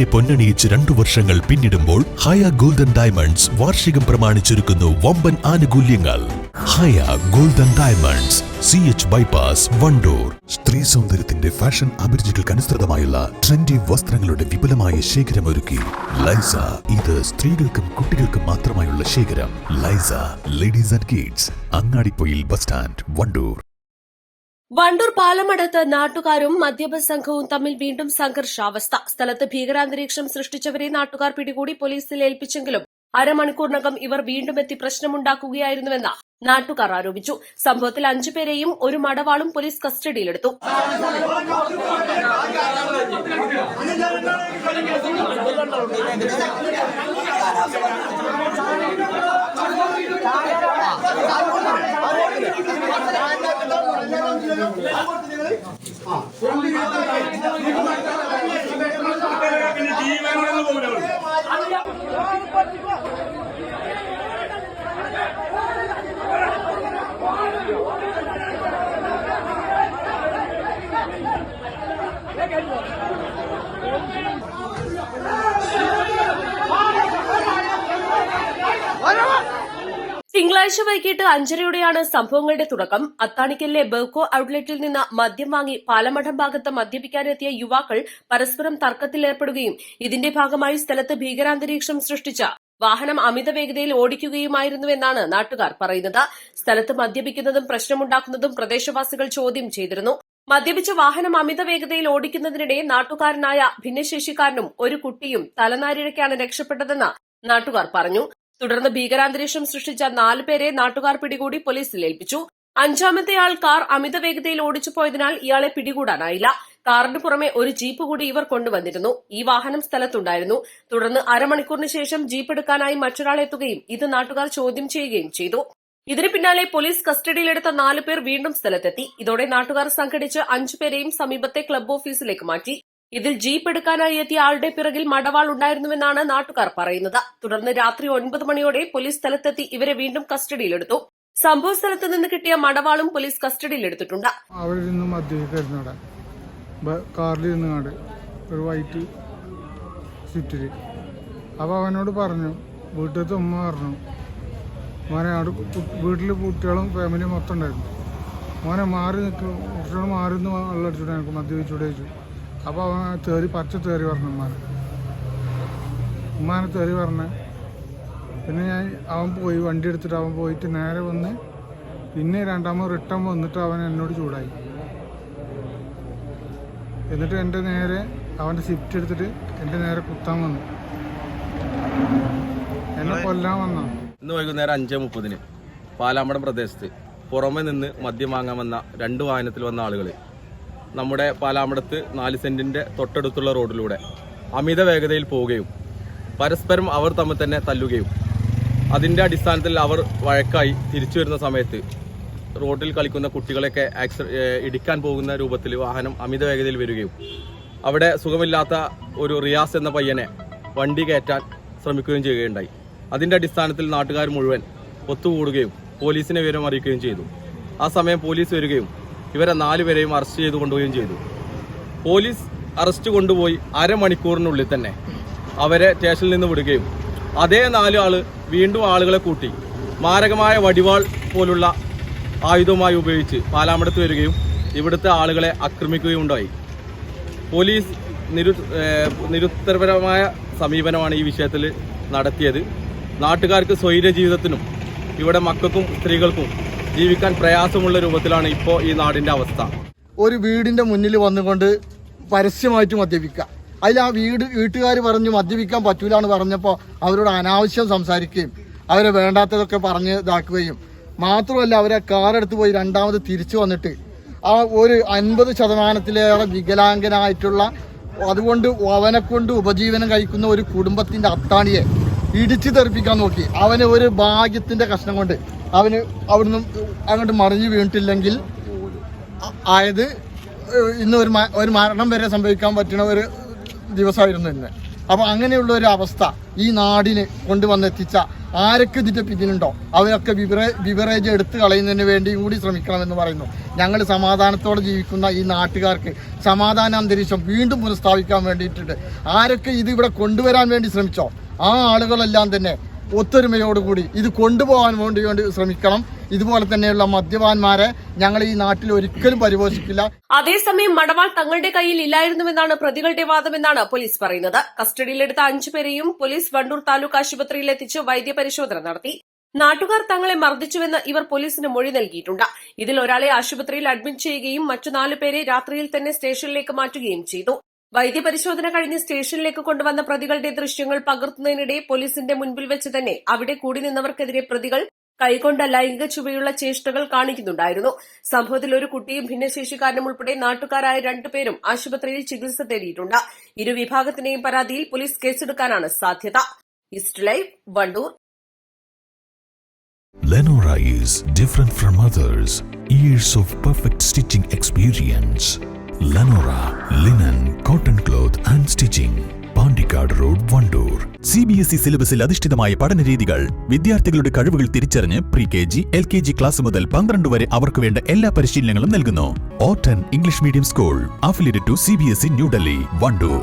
നാടിനെ പൊന്നണിയിച്ച് രണ്ടു വർഷങ്ങൾ പിന്നിടുമ്പോൾ ഹയ ഗോൾഡൻ ഡയമണ്ട്സ് വാർഷികം പ്രമാണിച്ചൊരുക്കുന്നു വമ്പൻ ആനുകൂല്യങ്ങൾ. Haya golden diamonds C H bypass Wandoor. സ്ത്രീ സൗന്ദര്യത്തിന്റെ ഫാഷൻ അഭിരുചികൾക്ക് അനുസൃതമായുള്ള ട്രെൻഡി വസ്ത്രങ്ങളുടെ വിപുലമായ ശേഖരം ഒരുക്കി. ലൈസ ഇത് സ്ത്രീകൾക്കും കുട്ടികൾക്കും മാത്രമായുള്ള ശേഖരം. ലൈസ ladies and kids Angadippoyil bus stand Wandoor. Wandoor പാലമടത്ത് നാട്ടുകാരും മദ്യപ സംഘവും തമ്മിൽ വീണ്ടും സംഘർഷാവസ്ഥ. സ്ഥലത്ത് ഭീകരാന്തരീക്ഷം സൃഷ്ടിച്ചവരെ നാട്ടുകാർ പിടികൂടി പോലീസിൽ ഏൽപ്പിച്ചെങ്കിലും അരമണിക്കൂറിനകം ഇവർ വീണ്ടും എത്തി പ്രശ്നമുണ്ടാക്കുകയായിരുന്നുവെന്ന് നാട്ടുകാർ ആരോപിച്ചു. സംഭവത്തിൽ അഞ്ചുപേരെയും ഒരു മടവാളും പോലീസ് കസ്റ്റഡിയിലെടുത്തു. 我们必 തിങ്കളാഴ്ച വൈകിട്ട് അഞ്ചരയോടെയാണ് സംഭവങ്ങളുടെ തുടക്കം. അത്താണിക്കലിലെ ബെർക്കോ ഔട്ട്ലെറ്റിൽ നിന്ന് മദ്യം വാങ്ങി പാലമഠം ഭാഗത്ത് മദ്യപിക്കാനെത്തിയ യുവാക്കൾ പരസ്പരം തർക്കത്തിലേർപ്പെടുകയും ഇതിന്റെ ഭാഗമായി സ്ഥലത്ത് ഭീകരാന്തരീക്ഷം സൃഷ്ടിച്ച വാഹനം അമിത വേഗതയിൽ ഓടിക്കുകയുമായിരുന്നുവെന്നാണ് നാട്ടുകാർ പറയുന്നത്. സ്ഥലത്ത് മദ്യപിക്കുന്നതും പ്രശ്നമുണ്ടാക്കുന്നതും പ്രദേശവാസികൾ ചോദ്യം ചെയ്തിരുന്നു. മദ്യപിച്ച വാഹനം അമിത വേഗതയിൽ ഓടിക്കുന്നതിനിടെ നാട്ടുകാരനായ ഭിന്നശേഷിക്കാരനും ഒരു കുട്ടിയും തലനാരിഴയ്ക്കാണ് രക്ഷപ്പെട്ടതെന്ന് നാട്ടുകാർ പറഞ്ഞു. തുടർന്ന് ഭീകരാന്തരീക്ഷം സൃഷ്ടിച്ച നാല് പേരെ നാട്ടുകാർ പിടികൂടി പോലീസിൽ ഏൽപ്പിച്ചു. അഞ്ചാമത്തെ ആൾ കാർ അമിത വേഗതയിൽ ഓടിച്ചു പോയതിനാൽ ഇയാളെ പിടികൂടാനായില്ല. കാറിന് പുറമെ ഒരു ജീപ്പ് കൂടി ഇവർ കൊണ്ടുവന്നിരുന്നു. ഈ വാഹനം സ്ഥലത്തുണ്ടായിരുന്നു. തുടർന്ന് അരമണിക്കൂറിന് ശേഷം ജീപ്പ് എടുക്കാനായി മറ്റൊരാൾ എത്തുകയും ഇത് നാട്ടുകാർ ചോദ്യം ചെയ്യുകയും ചെയ്തു. ഇതിന് പിന്നാലെ പോലീസ് കസ്റ്റഡിയിലെടുത്ത നാല് പേർ വീണ്ടും സ്ഥലത്തെത്തി. ഇതോടെ നാട്ടുകാർ സംഘടിച്ച് അഞ്ചുപേരെയും സമീപത്തെ ക്ലബ് ഓഫീസിലേക്ക് മാറ്റി. ഇതിൽ ജീപ്പ് എടുക്കാനായി എത്തിയ ആളുടെ പിറകിൽ മടവാൾ ഉണ്ടായിരുന്നുവെന്നാണ് നാട്ടുകാർ പറയുന്നത്. തുടർന്ന് രാത്രി ഒൻപത് മണിയോടെ പോലീസ് സ്ഥലത്തെത്തി ഇവരെ വീണ്ടും കസ്റ്റഡിയിലെടുത്തു. സംഭവ സ്ഥലത്ത് നിന്ന് കിട്ടിയ മടവാളും പോലീസ് കസ്റ്റഡിയിലെടുത്തിട്ടുണ്ട്. അവിടെ നിന്ന് മദ്യപിക്കായിരുന്നു കാറിൽ ഒരു വൈറ്റ് സ്വിഫ്റ്റിൽ അപ്പോൾ അവനോട് പറഞ്ഞു വീട്ടിലത്തെ ഉമ്മ പറഞ്ഞു മോനെ അവിടെ വീട്ടിൽ കുട്ടികളും ഫാമിലിയും മൊത്തം ഉണ്ടായിരുന്നു. മോനെ മാറി നിൽക്കും കുട്ടികൾ മാറി നിന്ന് വെള്ളം അടിച്ചിട്ടുണ്ടായിരുന്നു മദ്യപിച്ചു അപ്പോൾ അവൻ തേറി പറിച്ച് തേറി പറഞ്ഞു ഉമ്മാനെ. ഉമ്മാനെ തേറി പറഞ്ഞ് പിന്നെ ഞാൻ അവൻ പോയി വണ്ടി എടുത്തിട്ട് അവൻ പോയിട്ട് നേരെ വന്ന് പിന്നെ രണ്ടാമത് റിട്ടേൺ വന്നിട്ട് അവൻ എന്നോട് ചൂടായി. എന്നിട്ട് എന്റെ നേരെ അവന്റെ സ്വിഫ്റ്റ് എടുത്തിട്ട് എന്റെ നേരെ കുത്താൻ വന്നു. എന്നെ കൊല്ലാൻ വന്ന. ഇന്ന് വൈകുന്നേരം അഞ്ച് മുപ്പതിന് പാലാമ്പടം പ്രദേശത്ത് പുറമെ നിന്ന് മദ്യം വാങ്ങാൻ വന്ന രണ്ട് വാഹനത്തിൽ വന്ന ആളുകൾ നമ്മുടെ പാലാമ്പടത്ത് നാല് സെന്റിന്റെ തൊട്ടടുത്തുള്ള റോഡിലൂടെ അമിത വേഗതയിൽ പോവുകയും പരസ്പരം അവർ തമ്മിൽ തന്നെ തല്ലുകയും അതിന്റെ അടിസ്ഥാനത്തിൽ അവർ വഴക്കായി തിരിച്ചു വരുന്ന സമയത്ത് റോഡിൽ കളിക്കുന്ന കുട്ടികളെയൊക്കെ ആക്സ ഇടിക്കാൻ പോകുന്ന രൂപത്തിൽ വാഹനം അമിത വേഗതയിൽ വരികയും അവിടെ സുഖമില്ലാത്ത ഒരു റിയാസ് എന്ന പയ്യനെ വണ്ടി കയറ്റാൻ ശ്രമിക്കുകയും ചെയ്യുകയുണ്ടായി. അതിന്റെ അടിസ്ഥാനത്തിൽ നാട്ടുകാർ മുഴുവൻ ഒത്തുകൂടുകയും പോലീസിനെ വിവരം അറിയിക്കുകയും ചെയ്തു. ആ സമയം പോലീസ് വരികയും ഇവരെ നാലുപേരെയും അറസ്റ്റ് ചെയ്ത് കൊണ്ടുപോവുകയും ചെയ്തു. പോലീസ് അറസ്റ്റ് കൊണ്ടുപോയി അരമണിക്കൂറിനുള്ളിൽ തന്നെ അവരെ സ്റ്റേഷനിൽ നിന്ന് വിടുകയും. അതേ നാല് ആൾ വീണ്ടും ആളുകളെ കൂട്ടി. മാരകമായ വടിവാൾ പോലുള്ള ആയുധവുമായി ഉപയോഗിച്ച് പാലാമടത്ത് വരികയും ഇവിടുത്തെ ആളുകളെ ആക്രമിക്കുകയും ഉണ്ടായി. പോലീസ് നിരു നിരുത്തരപരമായ സമീപനമാണ് ഈ വിഷയത്തിൽ നടത്തിയത്. നാട്ടുകാർക്ക് സ്വൈര്യ ജീവിതത്തിനും ഇവിടെ മക്കൾക്കും സ്ത്രീകൾക്കും ജീവിക്കാൻ പ്രയാസമുള്ള രൂപത്തിലാണ് ഇപ്പോൾ ഈ നാടിന്റെ അവസ്ഥ. ഒരു വീടിന്റെ മുന്നിൽ വന്നുകൊണ്ട് പരസ്യമായിട്ട് മദ്യപിക്കുക. അതിൽ ആ വീട് വീട്ടുകാർ പറഞ്ഞു മദ്യപിക്കാൻ പറ്റൂല എന്ന് പറഞ്ഞപ്പോൾ അവരോട് അനാവശ്യം സംസാരിക്കുകയും അവരെ വേണ്ടാത്തതൊക്കെ പറഞ്ഞ് ഇതാക്കുകയും. മാത്രമല്ല അവരെ കാറെടുത്ത് പോയി രണ്ടാമത് തിരിച്ചു വന്നിട്ട് ആ ഒരു അൻപത് ശതമാനത്തിലേറെ വികലാംഗനായിട്ടുള്ള അതുകൊണ്ട് അവനെ കൊണ്ട് ഉപജീവനം കഴിക്കുന്ന ഒരു കുടുംബത്തിന്റെ അത്താണിയെ ഇടിച്ചു തെറിപ്പിക്കാൻ നോക്കി. അവനെ ഒരു ഭാഗ്യത്തിന്റെ കഷ്ണം കൊണ്ട് അവന് അവിടുന്ന് അങ്ങോട്ട് മറിഞ്ഞു വീണിട്ടില്ലെങ്കിൽ ആയത് ഇന്ന് ഒരു ഒരു മരണം വരെ സംഭവിക്കാൻ പറ്റുന്ന ഒരു ദിവസമായിരുന്നു ഇന്ന്. അപ്പോൾ അങ്ങനെയുള്ള ഒരു അവസ്ഥ ഈ നാടിന് കൊണ്ടുവന്നെത്തിച്ച ആരൊക്കെ ഇതിന്റെ പിന്നിലുണ്ടോ? അവരൊക്കെ വിവര വിവറേജ് എടുത്തു കളയുന്നതിന് വേണ്ടി കൂടി ശ്രമിക്കണമെന്ന് പറയുന്നു. ഞങ്ങൾ സമാധാനത്തോടെ ജീവിക്കുന്ന ഈ നാട്ടുകാർക്ക് സമാധാന അന്തരീക്ഷം വീണ്ടും പുനഃസ്ഥാപിക്കാൻ വേണ്ടിയിട്ടുണ്ട്. ആരൊക്കെ ഇത് ഇവിടെ കൊണ്ടുവരാൻ വേണ്ടി ശ്രമിച്ചോ? ആ ആളുകളെല്ലാം തന്നെ ഒത്തൊരുമയോടുകൂടി ഇത് കൊണ്ടുപോകാൻ വേണ്ടി വേണ്ടി ശ്രമിക്കണം. ഇതുപോലെ തന്നെയുള്ള മദ്യപാന്മാരെ ഞങ്ങൾ ഈ നാട്ടിൽ ഒരിക്കലും പരിപോഷിക്കില്ല. അതേസമയം മടവാൾ തങ്ങളുടെ കയ്യിൽ ഇല്ലായിരുന്നുവെന്നാണ് പ്രതികളുടെ വാദമെന്നാണ് പോലീസ് പറയുന്നത്. കസ്റ്റഡിയിലെടുത്ത അഞ്ചുപേരെയും പോലീസ് വണ്ടൂർ താലൂക്ക് ആശുപത്രിയിൽ എത്തിച്ച് വൈദ്യപരിശോധന നടത്തി. നാട്ടുകാർ തങ്ങളെ മർദ്ദിച്ചുവെന്ന് ഇവർ പോലീസിന് മൊഴി നൽകിയിട്ടുണ്ട്. ഇതിൽ ഒരാളെ ആശുപത്രിയിൽ അഡ്മിറ്റ് ചെയ്യുകയും മറ്റു നാലുപേരെ രാത്രിയിൽ തന്നെ സ്റ്റേഷനിലേക്ക് മാറ്റുകയും ചെയ്തു. വൈദ്യപരിശോധന കഴിഞ്ഞ് സ്റ്റേഷനിലേക്ക് കൊണ്ടുവന്ന പ്രതികളുടെ ദൃശ്യങ്ങൾ പകർത്തുന്നതിനിടെ പോലീസിന്റെ മുൻപിൽ വെച്ച് തന്നെ അവിടെ കൂടി നിന്നവർക്കെതിരെ പ്രതികൾ കൈകൊണ്ട ലൈംഗിക ചുവയുള്ള ചേഷ്ടകൾ കാണിക്കുന്നുണ്ടായിരുന്നു സംഭവത്തിൽ ഒരു കുട്ടിയും ഭിന്നശേഷിക്കാരനും ഉൾപ്പെടെ നാട്ടുകാരായ രണ്ടുപേരും ആശുപത്രിയിൽ ചികിത്സ തേടിയിട്ടുണ്ട് ഇരു വിഭാഗത്തിന്റെയും പരാതിയിൽ പോലീസ് കേസെടുക്കാനാണ് സാധ്യത east Wandoor Lenora is different from others. Years of perfect stitching experience. Lenora linen cotton cloth and stitching Pandikkad road Wandoor. C B S E സിലബസിൽ അധിഷ്ഠിതമായ പഠന രീതികൾ. വിദ്യാർത്ഥികളുടെ കഴിവുകൾ തിരിച്ചറിഞ്ഞ് pre K G L K G class മുതൽ പന്ത്രണ്ട് വരെ അവർക്ക് വേണ്ട എല്ലാ പരിശീലനങ്ങളും നൽകുന്നു. ഓട്ടൻ English medium school affiliate to C B S E New Delhi Wandoor.